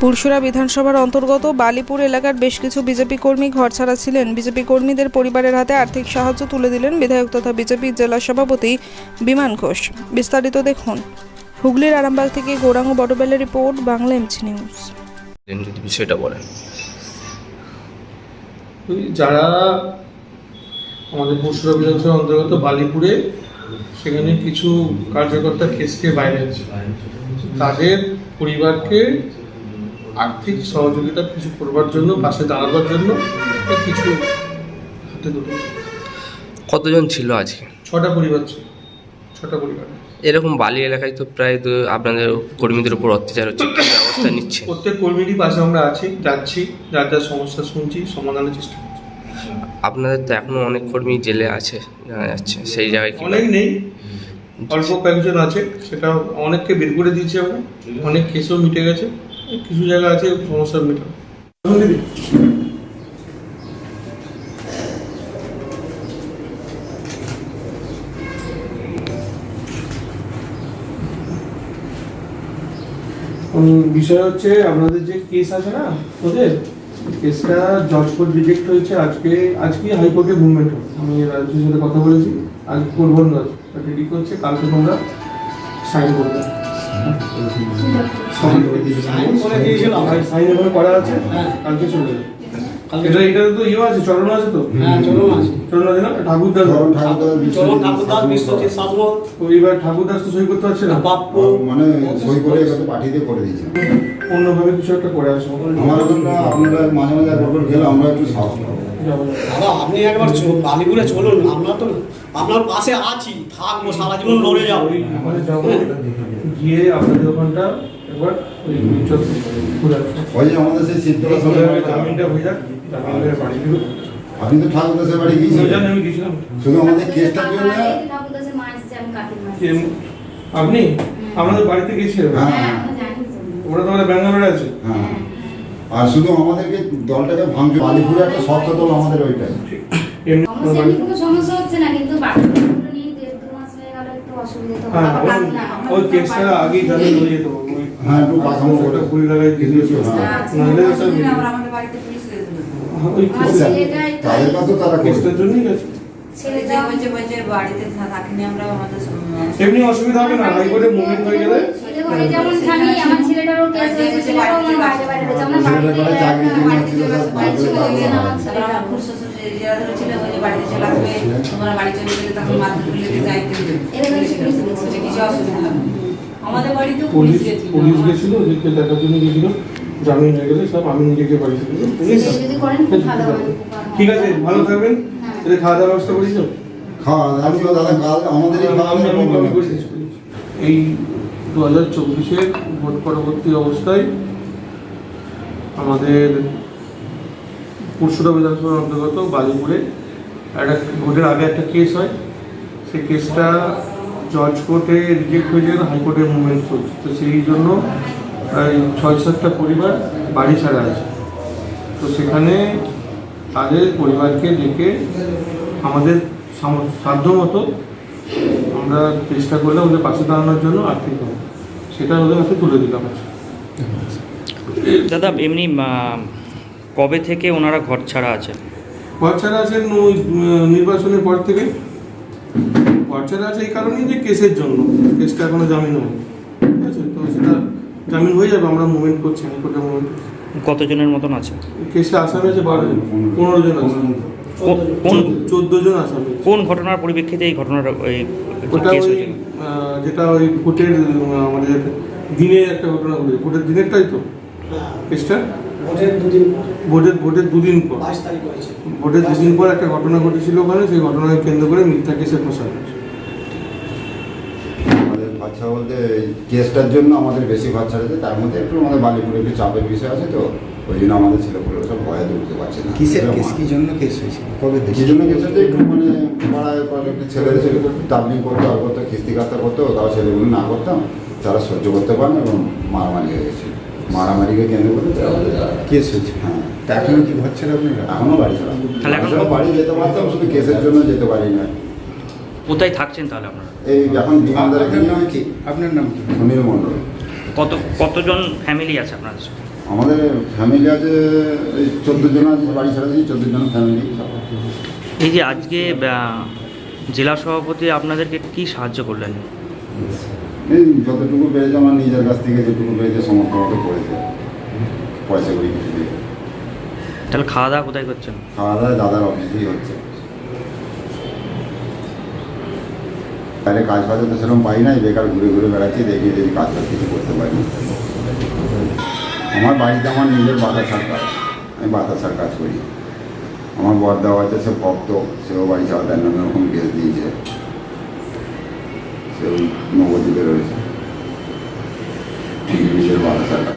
পুরসুরা বিধানসভার অন্তর্গত বালিপুর এলাকার বেশ কিছু বিজেপি কর্মী ঘর ছাড়া ছিলেন বিজেপি কর্মীদের পরিবারের হাতে আর্থিক সাহায্য তুলে দিলেন বিধায়ক তথা বিজেপি জেলা সভাপতি বিমান ঘোষ। বিস্তারিত দেখুন। হুগলির আরামবাগ থেকে গৌরাঙ্গ বটবেলের রিপোর্ট বাংলা এমছি নিউজ যদি বিষয়টা বলেন। যারা আমাদের পরশুরা বিধানসভার অন্তর্গত বালিপুরে সেখানে কিছু কার্যকর্তা কেসকে বাইরে তাদের পরিবারকে আর্থিক সহযোগিতা কিছু করবার জন্য পাশে দাঁড়াবার জন্য কিছু হাতে দুটো কতজন ছিল আজকে? ছটা পরিবার ছিল ছটা পরিবার। এরকম বালি এলাকায় তো প্রায় তো আপনাদের কর্মীদের উপর অত্যাচার হচ্ছে কি ব্যবস্থা নিচ্ছে? প্রত্যেক কর্মীরই পাশে আমরা আছি যাচ্ছি যার যার সমস্যা শুনছি সমাধানের চেষ্টা করছি। আপনাদের তো এখনও অনেক কর্মী জেলে আছে জানা যাচ্ছে সেই জায়গায় অনেক নেই অল্প কয়েকজন আছে সেটা অনেককে বের করে দিয়েছি আমরা অনেক কেসও মিটে গেছে। কিছু জায়গা আছে, সমস্যা মিটে বিষয় হচ্ছে আপনাদের যে কেস আছে না, ওদের কেসটা জজ কোর্ট রিজেক্ট হয়েছে আজকে আজকে হাইকোর্টে মুভমেন্ট হবে। আমি রাজ্যের সাথে কথা বলেছি, আজ করব না রেডি করছে, কালকে তোমরা সাইন করবে। করা আছে? কালকে চলে যাবে। এটা এটা তো ইয়ে আছে চরণ আছে তো? হ্যাঁ আছে। চরণ আছে না? ঠাকুরদাস। বিশ্বজিৎ তো সই করতে পারছে না? বাপ্পু। মানে সই করে পাঠিয়ে দিয়ে করে দিয়েছি। অন্যভাবে কিছু একটা করে আসব। আমার জন্য আপনারা মাঝে মাঝে একবার গেলে আমরা একটু সাহস পাবো। দাদা আপনি একবার বালিপুরে চলুন আমরা তো আপনার পাশে আছি থাকব সারা জীবন লড়ে যাব। ওই আমাদের যাব গিয়ে আপনাদের ওখানটা একবার ওই ঘুরে যে আমাদের সেই শীতলা তাহলে সময় জামিনটা হয়ে যাক জামিনের বাড়ি দিব আপনি তো ঠাকুর দাসের বাড়ি গিয়েছিলেন আমি গেছিলাম শুধু আমাদের কেসটার জন্য। আপনি? আপনাদের বাড়িতে গেছিলেন হ্যাঁ। হ্যাঁ। ওরা তো আমাদের ব্যাঙ্গালোরে আছে। হ্যাঁ। আর শুধু আমাদেরকে দলটাকে ভাঙছে বালিপুরে একটা শক্ত দল আমাদের ওইটাই। এমনি সমস্যা হচ্ছে না, কিন্তু হয়ে গেল, একটু অসুবিধা তো হ্যাঁ ওই- কেসটা হয়ে যেত। হ্যাঁ, একটু কাঠামো লাগাই দিয়েছিল হ্যাঁ। নাহলে সব ওই আমার কেসটা- ছেলেটাই তাদের কাছেও তারা কেসটার জন্যই গেছে। এমনি অসুবিধা হবে না? হাইকোর্টে মুভমেন্ট হয়ে গেলে? পুলিশ গেছিল। ওদেরকে দেখার জন্য গেছিল জামিন হয়ে গেলে সব আমি নিজেকে। ঠিক আছে ভালো থাকবেন। তাহলে খাওয়া দাওয়ার ব্যবস্থা খাওয়া আমিও দাদা কাল আমাদেরই আমি- খাওয়া আমি- আমি দাওয়া করি, করি, করি। এই দু হাজার চব্বিশের ভোট পরবর্তী অবস্থায় আমাদের পরশুরা বিধানসভার অন্তর্গত বালিপুরে একটা ভোটের আগে একটা কেস হয়। সেই কেসটা জজ কোর্টে রিজেক্ট হয়ে যায় হাইকোর্টে মুভমেন্ট চলছে। তো সেই জন্য প্রায় ছয় সাতটা পরিবার বাড়ি ছাড়া আছে। তো সেখানে তাদের পরিবারকে ডেকে আমাদের সাধ্য মতো আমরা চেষ্টা করলাম ওদের পাশে দাঁড়ানোর জন্য আর্থিক সেটা ওদের হাতে তুলে দিলাম দাদা এমনি কবে থেকে ওনারা ঘর ছাড়া আছেন? ঘর ছাড়া আছেন ওই নির্বাচনের পর থেকে। ঘর ছাড়া আছে এই কারণেই যে কেসের জন্য। কেসটা এখনও জামিন হয়নি। ঠিক আছে? তো সেটা জামিন হয়ে যাবে আমরা মুভমেন্ট করছি হাইকোর্টে মুভমেন্ট কতজনের মতন আছে? কেসে আসামি আছে বারো জন পনেরো জন আছে। কোন চোদ্দ জন আসামি কোন ঘটনার পরিপ্রেক্ষিতে এই ঘটনাটা এই ওটা কেস ওই হয়েছিল আহ, যেটা ওই ভোটের উম, আমাদের দিনে একটা ঘটনা ঘটেছে। ভোটের দিনেরটাই তো? কেসটা? ভোটের দুদিন পর, ভোটের ভোটের দুদিন পর। বাইশ তারিখ হয়েছে। ভোটের দুদিন পর একটা ঘটনা ঘটেছিল ওখানে সেই ঘটনাকে কেন্দ্র করে মিথ্যা কেসে প্রসার হয়েছে। বাচ্চা বলতে কেসটার জন্য আমাদের বেশি বাচ্চা ছাড়েছে তার মধ্যে একটু আমাদের বালিপুরে একটু চাপের বিষয় আছে তো ওই জন্য আমাদের ছেলেপুলে সব ভয়ে ঢুকতে পারছে না। কিসের কেস? কি জন্য কেস হয়েছে? কবে কি জন্য কেস হচ্ছে একটু মানে পাড়ায় পাড়ায় একটু ছেলেদের ছেলে টাবলিং করতো আর করতো কিস্তি কাস্তা করতো তাও ছেলেগুলো না করতাম তারা সহ্য করতে পারে না এবং মারামারি হয়ে গেছে। মারামারিকে কেন্দ্র করে কেস হয়েছে? হ্যাঁ। তা এখনও কি হচ্ছে আপনারা? এখনও বাড়ি ছাড়া। তাহলে এখন- এখনও বাড়ি যেতে পারতাম শুধু কেসের জন্য যেতে পারি না। কোথায় থাকছেন তাহলে আপনারা? এই এখন বিমানদারে আপনার নাম কি? আপনার নাম কি? সুনীল মণ্ডল। কত কতজন ফ্যামিলি আছে আপনাদের? আমাদের ফ্যামিলি আছে এই চোদ্দ জন আছে বাড়ি ছাড়া দিয়েছি চোদ্দ জন ফ্যামিলি এই যে আজকে আহ, জেলা সভাপতি আপনাদেরকে কি সাহায্য করলেন? এই যতটুকু পেরেছে আমার নিজের কাছ থেকে যেটুকু পেরেছে সমস্ত মতো করেছে। পয়সা করি কিছু দিয়ে। তাহলে খাওয়া দাওয়া কোথায় করছেন? খাওয়া দাওয়া দাদার অফিসেই হচ্ছে। বাইরে কাজ ফাজ তো সেরকম পাই নাই, বেকার ঘুরে ঘুরে বেড়াচ্ছি, দেখি যদি কাজ ফাজ কিছু করতে পারি। আমার বাড়িতে আমার নিজের বাতাসার কাজ, আমি বাতাসার কাজ করি। আমার বর দেওয়া আছে, সে ভক্ত, সেও বাড়ি দেন নামে ওরকম কেস দিয়েছে। সে নবদ্বীপে রয়েছে। নিজের বাতাসার কাজ।